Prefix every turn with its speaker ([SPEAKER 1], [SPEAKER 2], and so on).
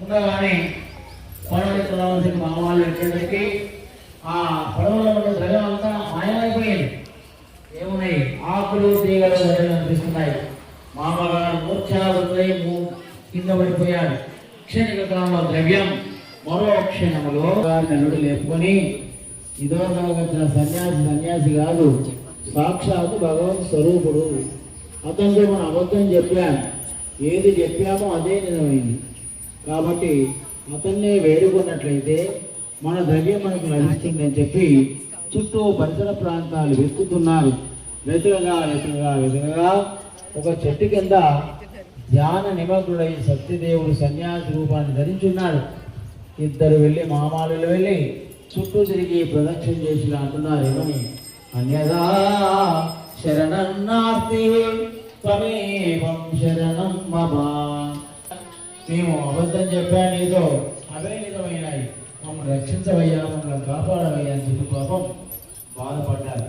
[SPEAKER 1] ఉండగానే పడవకి రావాల్సిన మా వాళ్ళు వచ్చేసరికి ఆ పడవలో ఉన్న ద్రవ్యం అంతా మాయమైపోయింది ఏమున్నాయి? ఆకులు తీగలు ధరలు అనిపిస్తున్నాయి. మామగారు మూర్ఛావృతై కింద పడిపోయాడు క్షణిక కాలంలో ద్రవ్యం మరో క్షణంలో నలుడు లేపుకొని ఇదో వచ్చిన సన్యాసి సన్యాసి కాదు సాక్షాత్ భగవత్ స్వరూపుడు. అతనితో మనం అబద్ధం చెప్పాను ఏది చెప్పామో అదే నిజమైంది కాబట్టి అతన్నే వేడుకున్నట్లయితే మన ద్రవ్యం మనకు లభిస్తుందని చెప్పి చుట్టూ పరిసర ప్రాంతాలు వెతుకుతున్నారు. వెతుకగా వెతుకగా వెతుకగా ఒక చెట్టు కింద ధ్యాన నిమగ్నుడై సత్యదేవుడు సన్యాసి రూపాన్ని ధరించున్నాడు. ఇద్దరు వెళ్ళి మామాలు వెళ్ళి చుట్టూ తిరిగి ప్రదక్షిణ చేసి అంటున్నారు. ఏమని? అన్యదా శరణం నాస్తి త్వమేవం శరణం మమ. మేము అబద్ధం చెప్పా నీతో అవే నిజమైనాయి. మమ్మల్ని రక్షించవయ్యా మమ్మల్ని కాపాడవయ్యా అని చెప్పి పాపం బాధపడ్డారు.